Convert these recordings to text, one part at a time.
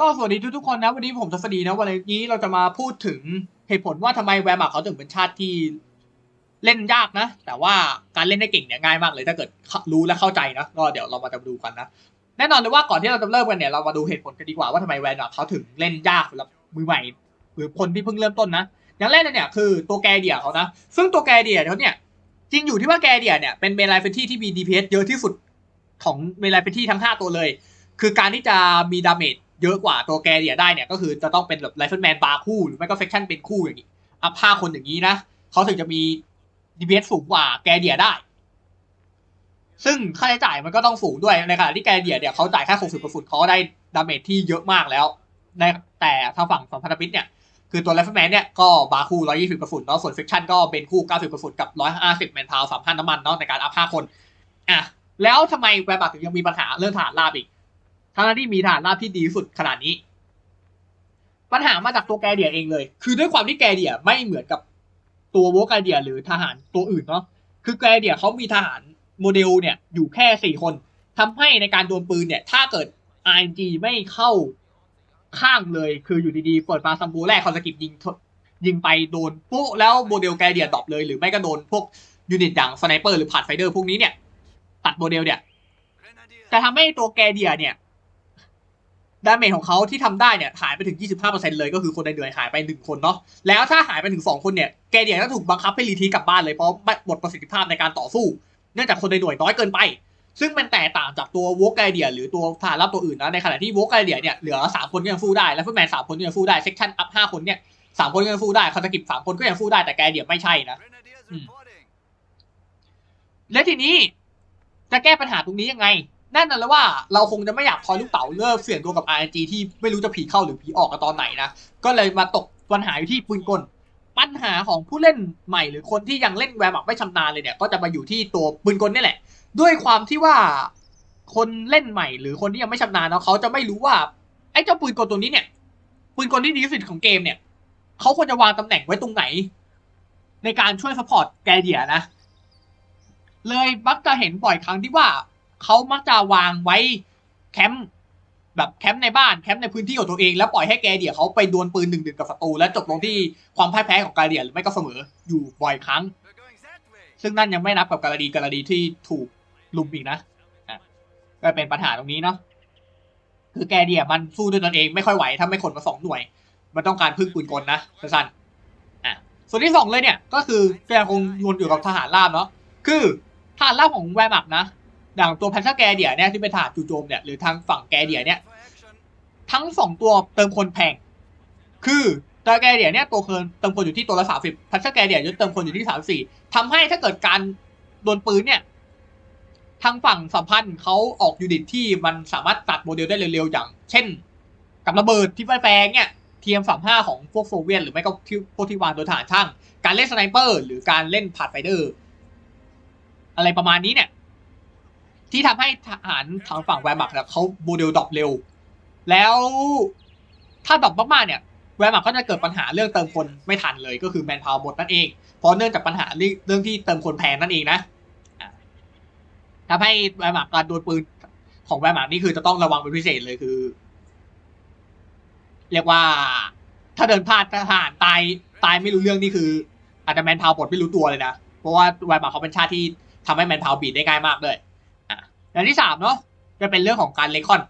ก็สวัสดีทุกๆคนนะ วันนี้ผมทศดีนะวันนี้เราจะมาพูดถึงเหตุผลว่าทำไมแวร์มาร์เขาถึงเป็นชาติที่เล่นยากนะ แต่ว่าการเล่นได้เก่งเนี่ยง่ายมากเลย ถ้าเกิดรู้และเข้าใจนะก็เดี๋ยวเรามาจะดูกันนะแน่นอนเลยว่าก่อนที่เราจะเริ่มกันเนี่ยเรามาดูเหตุผลกันดีกว่าว่าทำไมแวร์มาร์เขาถึงเล่นยากสำหรับมือใหม่ หรือคนที่เพิ่งเริ่มต้นนะอย่างแรกเลยเนี่ยคือตัวแกเดียเขานะซึ่งตัวแกเดียเขาเนี่ยจริงอยู่ที่ว่าแกเดียเนี่ยเป็นเมลไลเฟนที่ที่มี DPS เยอะที่สุดของเมลไลเฟนที่ทั้ง 5 ตัวเลย คือการที่จะมีดาเมจ เยอะกว่าตัวแกเดียได้เนี่ยก็คือจะต้องเป็นแบบไรเฟิลแมนบาร์คู่หรือไม่ก็เฟคชั่นเป็นคู่อย่างนี้อัพห้าคนอย่างนี้นะเขาถึงจะมี DPS สูงกว่าแกเดียได้ ซึ่งค่าใช้จ่ายมันก็ต้องสูงด้วยในขณะที่แกเดียเนี่ยเขาจ่ายแค่60กระสุนเขาได้ดาเมจที่เยอะมากแล้วในแต่ทางฝั่งของพันธมิตรเนี่ยคือตัวไรเฟิลแมนเนี่ยก็บาร์คู่120กระสุนเนาะส่วนเฟคชั่นก็เป็นคู่90กระสุนกับ150แมนพาว3,000น้ำมันเนาะในการอัพ5คนอะแล้วทำไมแวร์บักถึงยังมีปัญหาเรื่องฐานราบอีก ทั้งที่มีฐานราบที่ดีสุดขนาดนี้ ปัญหามาจากตัวแกเดียเองเลย คือด้วยความที่แกเดียไม่เหมือนกับตัวโวกาเดียหรือทหารตัวอื่นเนาะ คือแกเดียเขามีทหารโมเดลเนี่ยอยู่แค่สี่คนทำให้ในการโดนปืนเนี่ย ถ้าเกิด RNG ไม่เข้าข้างเลย คืออยู่ดีๆเปิดมาซัมบูแรกคอนสกิปยิงยิงไปโดนปุ๊แล้วโมเดลแกเดียดรอปเลย หรือไม่ก็โดนพวกยูนิตอย่างสไนเปอร์หรือผ่านไฟเดอร์พวกนี้เนี่ย ตัดโมเดลเนี่ย จะทำให้ตัวแกเดียเนี่ย ดาเมจของเขาที่ทำได้เนี่ยหายไปถึง 25%เลยก็คือคนในเหนื่อยหายไป 1 คนเนาะแล้วถ้าหายไปถึง 2 คนเนี่ยแกเดียก็ถูกบังคับให้รีทีกลับบ้านเลยเพราะหมดประสิทธิภาพในการต่อสู้ เนื่องจากคนในหน่วยน้อยเกินไป ซึ่งมันแตกต่างจากตัววอกไกเดียหรือตัวฐานรับตัวอื่นนะในขณะที่วอกไกเดียเนี่ยเหลือ 3 คนก็ยังสู้ได้แล้วฟุตแมน3คนก็ยังสู้ได้เซกชันอัพ5คนเนี่ยสามคนก็ยังสู้ได้คาตากิบสามคนก็ยังสู้ได้แต่แกเดียไม่ใช่นะและทีนี้จะแก้ปัญหาตรงนี้ยังไง แน่นอนแล้วว่าเราคงจะไม่อยากทอยลูกเต๋าเลือกเสี่ยงตัวกับ RNG ที่ไม่รู้จะผีเข้าหรือผีออกกันตอนไหนนะ ก็เลยมาตกปัญหาอยู่ที่ปืนกล ปัญหาของผู้เล่นใหม่หรือคนที่ยังเล่นแวร์มักไม่ชำนาญเลยเนี่ย ก็จะมาอยู่ที่ตัวปืนกลนี่แหละ ด้วยความที่ว่าคนเล่นใหม่หรือคนที่ยังไม่ชำนาญเนาะเขาจะไม่รู้ว่าไอ้เจ้าปืนกลตัวนี้เนี่ย ปืนกลที่ดีที่สุดของเกมเนี่ยเขาควรจะวางตำแหน่งไว้ตรงไหน ในการช่วยสปอร์ตแกเดียนะเลยมักจะเห็นบ่อยครั้งที่ว่า เขามักจะวางไว้แคมป์แบบแคมป์ในบ้านแคมป์ในพื้นที่ของตัวเองแล้วปล่อยให้แกเดียเขาไปดวลปืนหนึ่งดึงกับศัตรูแล้วจบลงที่ความพ่ายแพ้ของแกเดียหรือไม่ก็เสมออยู่บ่อยครั้ง ซึ่งนั่นยังไม่นับกับการดีการดีที่ถูกลุมอีกนะอะก็เป็นปัญหาตรงนี้เนาะคือแกเดียมันสู้ด้วยตนเองไม่ค่อยไหวถ้าไม่ขนมาสองหน่วย มันต้องการพึ่งปืนกลนะสั้นๆอะส่วนที่สองเลยเนี่ยก็คือแกคงวนอยู่กับทหารราบเนาะคือทหารราบของแวร์มักนะ อย่างตัวแพนซ่าแกเดียเนี่ยที่เป็นทหารจู่โจมเนี่ยหรือทางฝั่งแกเดียเนี่ยทั้งสองตัวเติมคนแพง คือตัวแกเดียเนี่ยตัวเคินเติมคนอยู่ที่ตัวละสามสิบพัชเชอร์แกเดียจะเติมคนอยู่ที่สามสี่ทำให้ถ้าเกิดการโดนปืนเนี่ย ทางฝั่งสัมพันธ์เขาออกยูนิตที่มันสามารถตัดโมเดลได้เร็วๆอย่าง เช่น กับระเบิดที่แฟงเนี่ยเทียมสามห้าของพวกโซเวียตหรือไม่ก็ที่พวกที่วางโดยทหารช่าง การเล่นสไนเปอร์ หรือการเล่นพาดไฟเดอร์ อะไรประมาณนี้เนี่ย ที่ทำให้ทหารทางฝั่งแวร์มักเนี่ยเขาโมเดลดรอปเร็ว แล้วถ้าดรอปมากๆเนี่ยแวร์มักก็จะเกิดปัญหาเรื่องเติมคนไม่ทันเลยก็คือแมนพาวหมดนั่นเองเพราะเนื่องจากปัญหาเรื่องที่เติมคนแพงนั่นเองนะอะทำให้แวร์มักการโดนปืนของแวร์มักนี่คือจะต้องระวังเป็นพิเศษเลยคือ เรียกว่า ถ้าเดินพลาดทหารตายตายไม่รู้เรื่องนี่คือ อาจจะแมนพาวหมดไม่รู้ตัวเลยนะเพราะว่าแวร์มักเขาเป็นชาติที่ทำให้แมนพาวบีดได้ง่ายมากเลย อะอย่างที่สามเนาะจะเป็นเรื่องของการเลคอน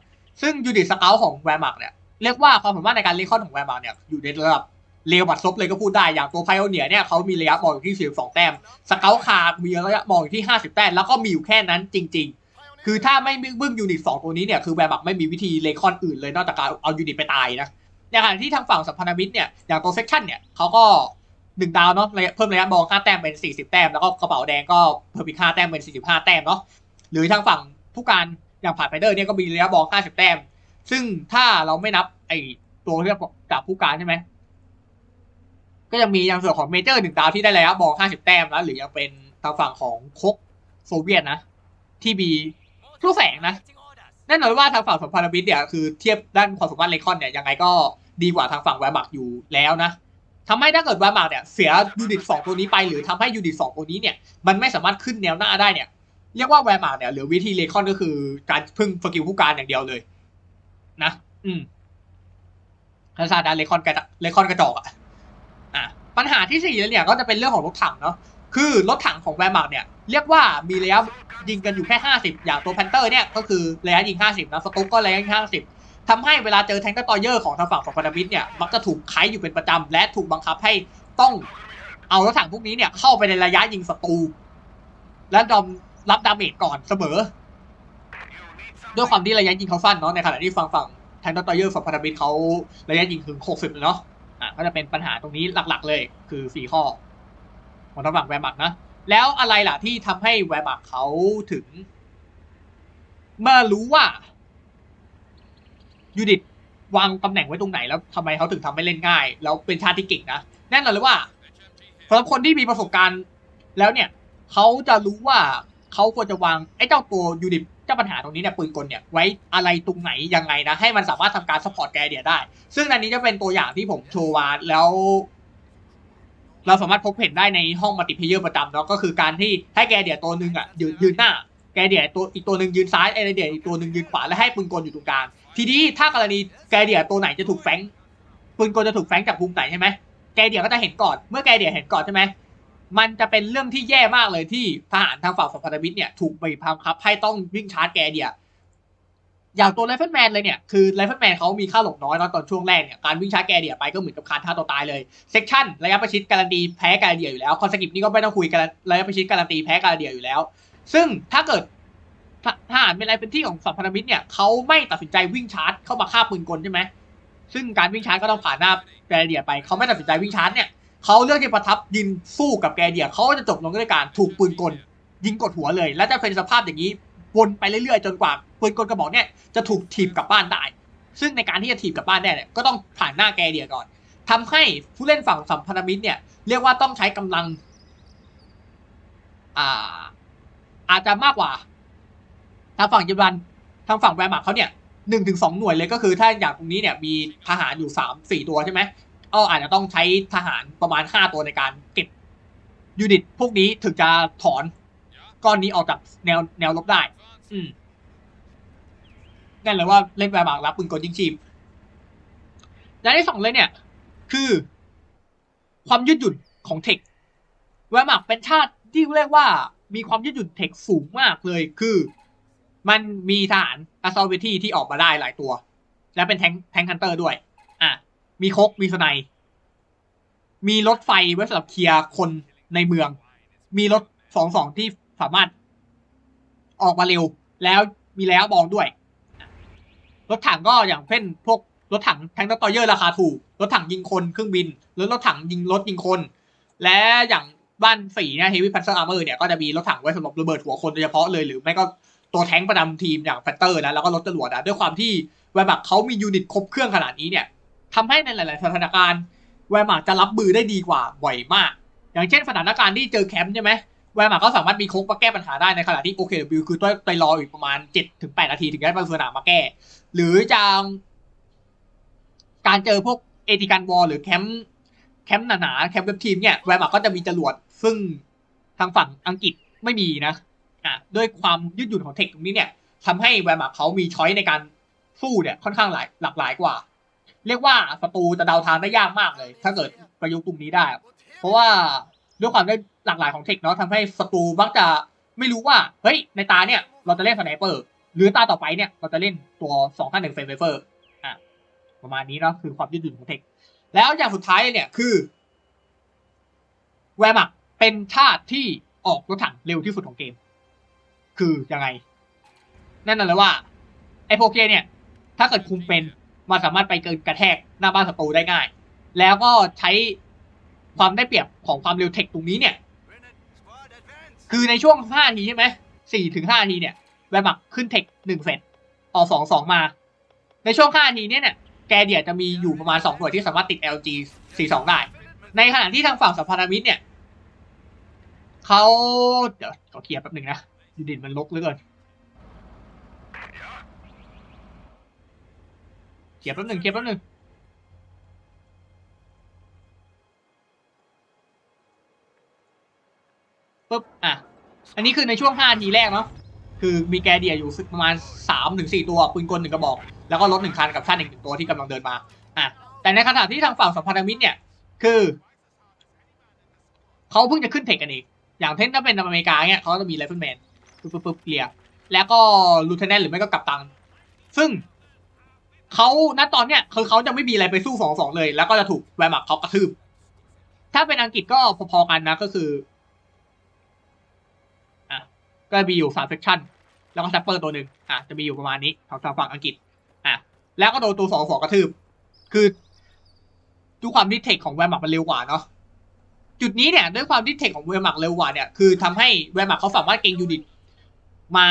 ซึ่งยูนิตสเกลของแวร์มักเนี่ยเรียกว่าความสามารถในการเลคอนของแวร์มักเนี่ยอยู่ในระดับเลวบัดซบเลยก็พูดได้ อย่างตัวไพโอเนียเนี่ยเขามีระยะมองอยู่ที่ 42 แต้ม สเกลคาร์มีระยะมองอยู่ที่ 50 แต้ม แล้วก็มีอยู่แค่นั้นจริง ๆ คือถ้าไม่บึ้งยูนิต2ตัวนี้เนี่ยคือแวร์มักไม่มีวิธีเลคอนอื่นเลยนอกจากการเอายูนิตไปตายนะในขณะที่ทางฝั่งสัมพันธมิตรเนี่ยอย่างตัวเซกชันเนี่ยเขาก็หนึ่งดาวเนาะเพิ่มระยะมอง5แต้มเป็น 40 แต้ม แล้วก็กระเป๋าแดงก็เพิ่มอีก5แต้มเป็น 45 แต้มเนาะหรือทางฝั่ง ผู้การอย่างผ่านไฟเดอร์เนี่ยก็มีระยะมอง50แต้ม ซึ่งถ้าเราไม่นับไอตัวที่จากผู้การใช่ไหม ก็ยังมีอย่างส่วนของเมเจอร์หนึ่งดาวที่ได้ระยะมอง50 แต้มแล้ว หรือยังเป็นทางฝั่งของคกโซเวียตนะ ที่มีทุกแสงนะแน่นอนว่าทางฝั่งสัมพันธมิตรเนี่ยคือเทียบด้านความสามารถเลคอนเนี่ยยังไงก็ดีกว่าทางฝั่งแวร์มักอยู่แล้วนะทำให้ถ้าเกิดแวร์มักเนี่ยเสียยูนิตสองตัวนี้ไปหรือทำให้ยูนิตสองตัวนี้เนี่ยมันไม่สามารถขึ้นแนวหน้าได้เนี่ย เรียกว่าแวร์มักเนี่ยหลือวิธีเลคอนก็คือการพึ่งสกิลผู้การอย่างเดียวเลย นะ อืมคาซาดาเลคอนกระเลคอนกระจอกอะอะปัญหาที่สี่แล้วเนี่ยก็จะเป็นเรื่องของรถถังเนาะคือรถถังของแวร์มาร์กเนี่ย เรียกว่ามีระยะยิงกันอยู่แค่ห้าสิบอย่างตัวแพนเตอร์เนี่ยก็คือระยะยิงห้าสิบนะสตุ๊กก็ระยะยิงห้าสิบทำให้เวลาเจอแทงก์ตอเยอร์ของทางฝั่งของพันธมิตรเนี่ยมักจะถูกไคอยู่เป็นประจำและถูกบังคับให้ต้องเอารถถังพวกนี้เนี่ยเข้าไปในระยะยิงศัตรูและดอม รับดาเมจก่อนเสมอ ด้วยความที่ระยะยิงเขาสั้นเนาะในขณะที่ฝั่งฝั่งแทนตอเยอร์ฝั่งพันธมิตรเขาระยะยิงถึง60เลยเนาะอะก็จะเป็นปัญหาตรงนี้หลักๆ เลย คือสี่ข้อของทางฝั่งแวร์มักนะแล้วอะไรล่ะที่ทำให้แวร์มักเขาถึง เมื่อรู้ว่ายูนิตวางตำแหน่งไว้ตรงไหนแล้วทำไมเขาถึงทำให้เล่นง่าย แล้วเป็นชาติที่เก่งนะแน่นอนเลยว่าสำหรับคนที่มีประสบการณ์แล้วเนี่ย เขาจะรู้ว่า เขาควรจะวางไอ้เจ้าตัวยูนิตเจ้าปัญหาตรงนี้เนี่ยปืนกลเนี่ยไว้อะไรตรงไหนยังไงนะให้มันสามารถทำการซัพพอร์ตแกเดียได้ ซึ่งอันนี้จะเป็นตัวอย่างที่ผมโชว์วาแล้วเราสามารถพบเห็นได้ในห้องมัลติเพเยอร์ประจำเนาะก็คือการที่ให้แกเดียตัวหนึ่งอะยืนยืนหน้า แกเดียตัวอีกตัวหนึ่งยืนซ้ายไอ้เดียอีกตัวหนึ่งยืนขวาและให้ปืนกลอยู่ตรงกลางทีนี้ถ้ากรณีแกเดียตัวไหนจะถูกแฟงปืนกลจะถูกแฟงจากมุมไหนใช่ไหมแกเดียก็จะเห็นก่อนเมื่อแกเดียเห็นก่อนใช่ไหม มันจะเป็นเรื่องที่แย่มากเลยที่ทหารทางฝั่งฝั่งพันธมิตรเนี่ยถูกบีบบังคับ ให้ต้องวิ่งชาร์จแกเดียอย่างตัวไรเฟิลแมนเลยเนี่ยคือไรเฟิลแมนเขามีค่าหลบน้อยนะตอนช่วงแรกเนี่ยการวิ่งชาร์จแกเดียไปก็เหมือนกับคานท่าตัวตายเลยเซกชันระยะประชิดการันตีแพ้การเดียอยู่แล้วคอนสกิปนี่ก็ไม่ต้องคุยกันระยะประชิดการันตีแพ้การเดียอยู่แล้ว ซึ่งถ้าเกิดทหารเป็นไรเป็นที่ของสัมพันธมิตรเนี่ยเขาไม่ตัดสินใจวิ่งชาร์จเข้ามาฆ่าปืนกลใช่ไหมซึ่งการวิ่งชาร์จก็ต้องผ่านหน้าแกเดียไปเขาไม่ตัดสินใจวิ่งชาร์จเนี่ย เขาเลือกที่ประทับยินสู้กับแกเดียเขาก็จะจบลงด้วยการถูกปืนกลยิงกดหัวเลย และจะเป็นสภาพอย่างนี้วนไปเรื่อยๆ จนกว่าปืนกลกระบอกเนี่ยจะถูกถีบกลับบ้านได้ ซึ่งในการที่จะถีบกลับบ้านได้เนี่ยก็ต้องผ่านหน้าแกเดียก่อนทำให้ผู้เล่นฝั่งสัมพันธมิตรเนี่ยเรียกว่าต้องใช้กำลังอ่าอาจจะมากกว่าทางฝั่งเยอรมันทางฝั่งแวร์มาร์เขาเนี่ยหนึ่งถึงสองหน่วยเลยก็คือถ้าอย่างตรงนี้เนี่ยมีทหารอยู่สามสี่ตัวใช่ไหม ก็อาจจะต้องใช้ทหารประมาณห้าตัวในการเก็บยูนิตพวกนี้ถึงจะถอนก้อนนี้ออกจากแนวแนวลบได้ อืมแน่นเลยว่าเล่นแวร์มาร์กรับปืนกลยิงชีพอย่างที่สองเลยเนี่ย คือ ความยืดหยุ่นของเทคแวร์มาร์กเป็นชาติที่เรียกว่ามีความยืดหยุ่นเทคสูงมากเลย คือ มันมีทหารอาซอลเวทีที่ออกมาได้หลายตัว และเป็นแทงแทงคันเตอร์ด้วย มีคกมีสไนมีรถไฟไว้สำหรับเคลียร์คนในเมือง มีรถสองสองที่สามารถ ออกมาเร็ว แล้วมีแล้วบองด้วย รถถังก็อย่างเช่นพวกรถถังแทงก์ตอเยอร์ราคาถูก รถถังยิงคนเครื่องบินหรือรถถังยิงรถยิงคน และอย่างบ้านสีเนี่ยเฮฟวี่พันเซอร์อาร์เมอร์เนี่ยก็จะมีรถถังไว้สำหรับระเบิดหัวคนโดยเฉพาะเลยหรือไม่ก็ตัวแท้งประจำทีมอย่างแฟตเตอร์นะแล้วก็รถจรวดนะด้วยความที่แวร์บักเขามียูนิตครบเครื่องขนาดนี้เนี่ย ทำให้ในหลาย ๆ สถานการณ์แวร์มาจะรับมือได้ดีกว่าบ่อยมาก อย่างเช่นสถานการณ์ที่เจอแคมป์ใช่ไหมแวร์มาก็สามารถมีโค้กมาแก้ปัญหาได้ในขณะที่โอเคบิวคือต้องไปรออีกประมาณเจ็ดถึงแปดนาทีถึงจะได้บางสนามมาแก้ หรือจะการเจอพวกเอติกันวอลหรือแคมป์แคมป์หนาๆแคมป์เว็บทีมเนี่ยแวร์มาก็จะมีจรวดซึ่งทางฝั่งอังกฤษไม่มีนะอะด้วยความยืดหยุ่นของเทคตรงนี้เนี่ยทำให้แวร์มาเขามีช้อยในการสู้เนี่ยค่อนข้างหลายหลากหลายกว่า เรียกว่าศัตรูจะเดาทางได้ยากมากเลย ถ้าเกิดประยุกต์ตรงนี้ได้ เพราะว่าด้วยความได้หลากหลายของเทคเนาะทำให้ศัตรูมักจะไม่รู้ว่า เฮ้ย ในตาเนี่ย เราจะเล่นสไนเปอร์ หรือตาต่อไปเนี่ย เราจะเล่นตัวสองห้าหนึ่งเฟรมเฟอร์ อะ ประมาณนี้เนาะคือความยืดหยุ่นของเทค แล้วอย่างสุดท้ายเนี่ยคือแวร์มักเป็นชาติที่ออกรถถังเร็วที่สุดของเกม คือยังไง นั่นน่ะเลยว่าไอ้โปเกเนี่ย ถ้าเกิดคุมเป็น มันสามารถไปเกินกระแทกหน้าบ้านศัตรูได้ง่าย แล้วก็ใช้ความได้เปรียบของความเร็วเทคตรงนี้เนี่ย คือในช่วงห้านาทีใช่ไหมสี่ถึงห้านาทีเนี่ยแวร์มักขึ้นเทคหนึ่งเซตออกสองสองมา ในช่วงห้านาทีเนี่ยเนี่ยแกเดียจะมีอยู่ประมาณสองหน่วยที่สามารถติด LG สี่สองได้ ในขณะที่ทางฝั่งสัมพันธมิตรเนี่ยเขาเดี๋ยวขอเคลียร์แป๊บหนึ่งนะยูดินมันลกเหลือเกิน เคลียร์แป๊บหนึ่งเคลียร์แป๊บหนึ่งปุ๊บอะ อันนี้คือในช่วงห้านาทีแรกเนาะคือมีแกเดียอยู่ประมาณสามถึงสี่ตัวปืนกลหนึ่งกระบอก แล้วก็รถหนึ่งคันกับท่านอีกหนึ่งตัวที่กำลังเดินมาอะแต่ในขณะที่ทางฝั่งสัมพันธมิตรเนี่ยคือเขาเพิ่งจะขึ้นเทคกันเองอย่างเช่นถ้าเป็นอเมริกาเนี่ยเขาจะมีไรเฟิลแมนปึ๊บปึ๊บปึ๊บเลียแล้วก็ลูเทนแนนหรือไม่ก็กัปตัน ซึ่ง เขาณตอนเนี้ยคือเขาจะไม่มีอะไรไปสู้สองสองเลย แล้วก็จะถูกแวร์มักเขากระทืบ ถ้าเป็นอังกฤษก็พอๆกันนะก็คืออะก็มีอยู่สามเซกชันแล้วก็แซปเปอร์ตัวหนึ่งอะจะมีอยู่ประมาณนี้ของทางฝั่งอังกฤษอะแล้วก็โดนตัวสองสองกระทืบ คือด้วยความที่เทคของแวร์มักมันเร็วกว่าเนาะจุดนี้เนี่ยด้วยความที่เทคของแวร์มักเร็วกว่าเนี่ยคือทำให้แวร์มักเขาสามารถเก่งยูนิตมา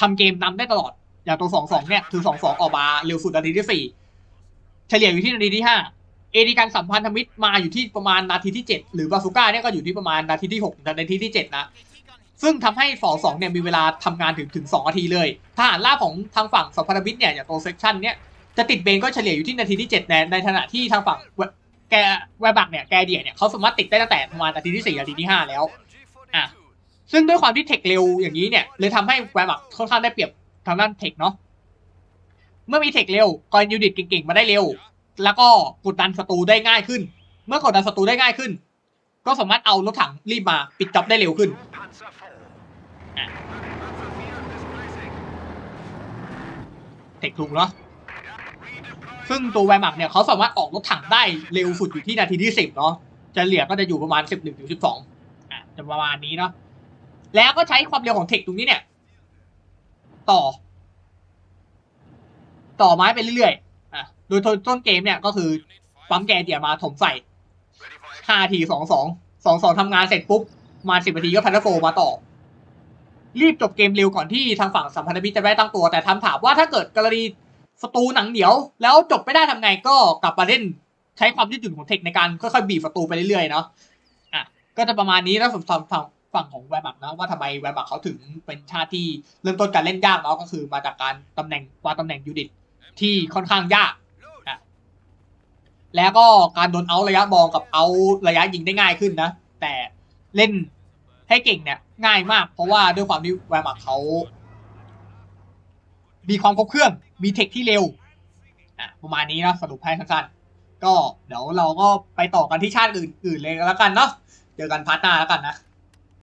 ทำเกมนำได้ตลอด อย่างตัวสองสองเนี่ยคือสองสองออกมาเร็วสุดนาทีที่สี่เฉลี่ยอยู่ที่นาทีที่ห้าเอดีการสัมพันธมิตรมาอยู่ที่ประมาณนาทีที่เจ็ดหรือบาซูก้าเนี่ยก็อยู่ที่ประมาณนาทีที่หกนาทีที่เจ็ดนะซึ่งทำให้สองสองเนี่ยมีเวลาทำงานถึงถึงสองนาทีเลยทหารล่าของทางฝั่งสัมพันธมิตรเนี่ยอย่างตัวเซกชันเนี่ยจะติดเบนก็เฉลี่ยอยู่ที่นาทีที่เจ็ดในในขณะที่ทางฝั่งแกแวบักเนี่ยแกเดียเนี่ยเขาสามารถติดได้ตั้งแต่ประมาณนาทีที่สี่นาทีที่ห้าแล้วอะซึ่งด้วยความที่เทคเร็วอย่างนี้เนี่ยเลยทำให้แวบักค่อนข้างได้เปรียบ ทางด้านเทคเนาะเมื่อมีเทคเร็วกอยยูนิตเก่งๆมาได้เร็ว แล้วก็กดดันศัตรูได้ง่ายขึ้น เมื่อกดดันศัตรูได้ง่ายขึ้น ก็สามารถเอารถถังรีบมาปิดจ็อบได้เร็วขึ้นเทคลุงเนาะซึ่งตัวแวร์มักเนี่ยเขาสามารถออกรถถังได้เร็วสุดอยู่ที่นาทีที่สิบเนาะจะเหลียก็จะอยู่ประมาณสิบหนึ่งถึงสิบสองอะจะประมาณนี้เนาะแล้วก็ใช้ความเร็วของเทคตรงนี้เนี่ย ต่อ ต่อไม้ไปเรื่อยๆอะโดยต้นเกมเนี่ยก็คือปั๊มแกเดียมาถมใส่ห้าทีสองสองสองสองทำงานเสร็จปุ๊บ มาสิบนาทีก็พันธโฟมาต่อ รีบจบเกมเร็วก่อนที่ทางฝั่งสัมพันธมิตรจะได้ตั้งตัว แต่ทำถามว่าถ้าเกิดกรณีศัตรูหนังเหนียว แล้วจบไม่ได้ทำไงก็กลับมาเล่นใช้ความยืดหยุ่นของเทคในการค่อยๆบีบศัตรูไปเรื่อยๆเนาะอะก็จะประมาณนี้แล้วสำหรับ ฝั่งของแวร์บักนะว่าทำไมแวร์บักเขาถึงเป็นชาติที่เริ่มต้นการเล่นยากเนาะก็คือมาจากการตำแหน่งวางตำแหน่งยูนิตที่ค่อนข้างยากอะแล้วก็การโดนเอาระยะมองกับเอาระยะยิงได้ง่ายขึ้นนะ แต่เล่นให้เก่งเนี่ยง่ายมาก เพราะว่าด้วยความที่แวร์มักเขามีความครบเครื่อง มีเทคที่เร็วอะประมาณนี้นะสรุปให้สั้นๆก็เดี๋ยวเราก็ไปต่อกันที่ชาติอื่นๆเลยแล้วกันเนาะเจอกันพาร์ทหน้าแล้วกันนะ